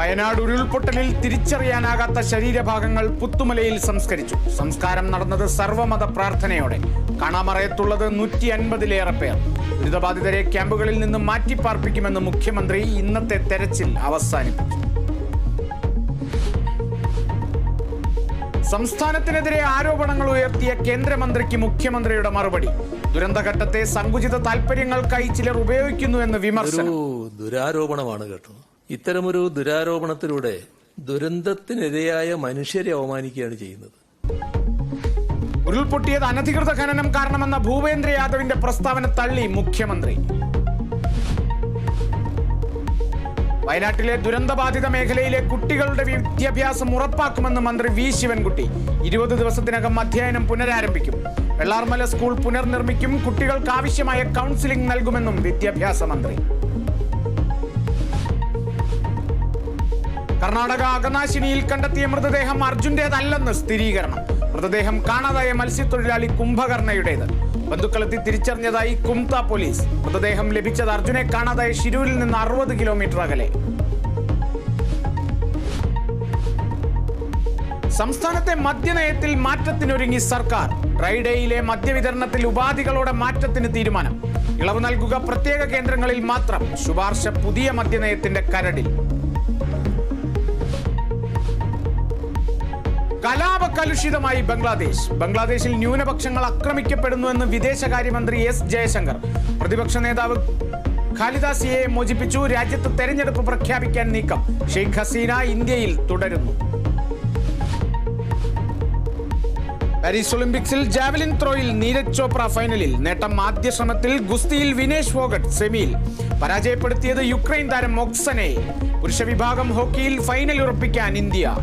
വയനാട് ഉരുൾപൊട്ടലിൽ തിരിച്ചറിയാനാകാത്ത ശരീരഭാഗങ്ങൾ പുത്തുമലയിൽ സംസ്കരിച്ചു. സംസ്കാരം നടന്നത് സർവമത പ്രാർത്ഥനയോടെ. കാണാമറയത്തുള്ളത് നൂറ്റി അൻപതിലേറെ പേർ. ദുരിതബാധിതരെ ക്യാമ്പുകളിൽ നിന്ന് മാറ്റിപ്പാർപ്പിക്കുമെന്ന് മുഖ്യമന്ത്രി ഇന്നത്തെ തെരച്ചിൽ അവസാനിപ്പിച്ചു. സംസ്ഥാനത്തിനെതിരെ ആരോപണങ്ങൾ ഉയർത്തിയ കേന്ദ്രമന്ത്രിക്ക് മുഖ്യമന്ത്രിയുടെ മറുപടി. ദുരന്തഘട്ടത്തെ സങ്കുചിത താൽപര്യങ്ങൾക്കായി ചിലർ ഉപയോഗിക്കുന്നുവെന്ന് വിമർശനം. ദുരാരോപണമാണ് കേട്ടോ ഇത്തരമൊരു ദുരാരോപണത്തിലൂടെ ദുരന്തത്തിനിരയായ മനുഷ്യരെ അവമാനിക്കുകയാണ് ചെയ്യുന്നത്. ഉരുൾപൊട്ടിയത് അനധികൃത ഖനനം കാരണമെന്ന ഭൂപേന്ദ്ര യാദവിന്റെ പ്രസ്താവന തള്ളി മുഖ്യമന്ത്രി. വയനാട്ടിലെ ദുരന്തബാധിത മേഖലയിലെ കുട്ടികളുടെ വിദ്യാഭ്യാസം ഉറപ്പാക്കുമെന്ന് മന്ത്രി വി. ശിവൻകുട്ടി. ഇരുപത് ദിവസത്തിനകം അധ്യയനം പുനരാരംഭിക്കും. വെള്ളാർമല സ്കൂൾ പുനർനിർമ്മിക്കും. കുട്ടികൾക്ക് ആവശ്യമായ കൗൺസിലിംഗ് നൽകുമെന്നും വിദ്യാഭ്യാസ മന്ത്രി. കർണാടക അകനാശിനിയിൽ കണ്ടെത്തിയ മൃതദേഹം അർജുന്റേതല്ലെന്ന് സ്ഥിരീകരണം. മൃതദേഹം കാണാതായ മത്സ്യത്തൊഴിലാളി കുംഭകർണയുടേത്. ബന്ധുക്കളെത്തി തിരിച്ചറിഞ്ഞതായി കുംത പോലീസ്. മൃതദേഹം ലഭിച്ചത് അർജുനെ കാണാതായ ഷിരൂരിൽ നിന്ന് അറുപത് കിലോമീറ്റർ അകലെ. സംസ്ഥാനത്തെ മദ്യനയത്തിൽ മാറ്റത്തിനൊരുങ്ങി സർക്കാർ. ഡ്രൈഡേയിലെ മദ്യവിതരണത്തിൽ ഉപാധികളോടെ മാറ്റത്തിന് തീരുമാനം. ഇളവ് നൽകുക പ്രത്യേക കേന്ദ്രങ്ങളിൽ മാത്രം. ശുപാർശ പുതിയ മദ്യനയത്തിന്റെ കരടിൽ. കലുഷിതമായി ബംഗ്ലാദേശ്. ബംഗ്ലാദേശിൽ ന്യൂനപക്ഷങ്ങൾ ആക്രമിക്കപ്പെടുന്നുവെന്ന് വിദേശകാര്യമന്ത്രി എസ് ജയശങ്കർ. പ്രതിപക്ഷ നേതാവ് ഖാലിദാസിയെ മോചിപ്പിച്ചു. രാജ്യത്ത് തെരഞ്ഞെടുപ്പ് പ്രഖ്യാപിക്കാൻ നീക്കം. ഷെയ്ഖ് ഹസീന ഇന്ത്യയിൽ തുടരുന്നു. പാരീസ് ഒളിമ്പിക്സിൽ ജാവലിൻ ത്രോയിൽ നീരജ് ചോപ്ര ഫൈനലിൽ. നേട്ടം ആദ്യ ശ്രമത്തിൽ ഗുസ്തിയിൽ വിനേഷ് ഫോഗട്ട് സെമിയിൽ. പരാജയപ്പെടുത്തിയത് യുക്രൈൻ താരം മൊക്സനെ പുരുഷ വിഭാഗം ഹോക്കിയിൽ ഫൈനൽ ഉറപ്പിക്കാൻ ഇന്ത്യ.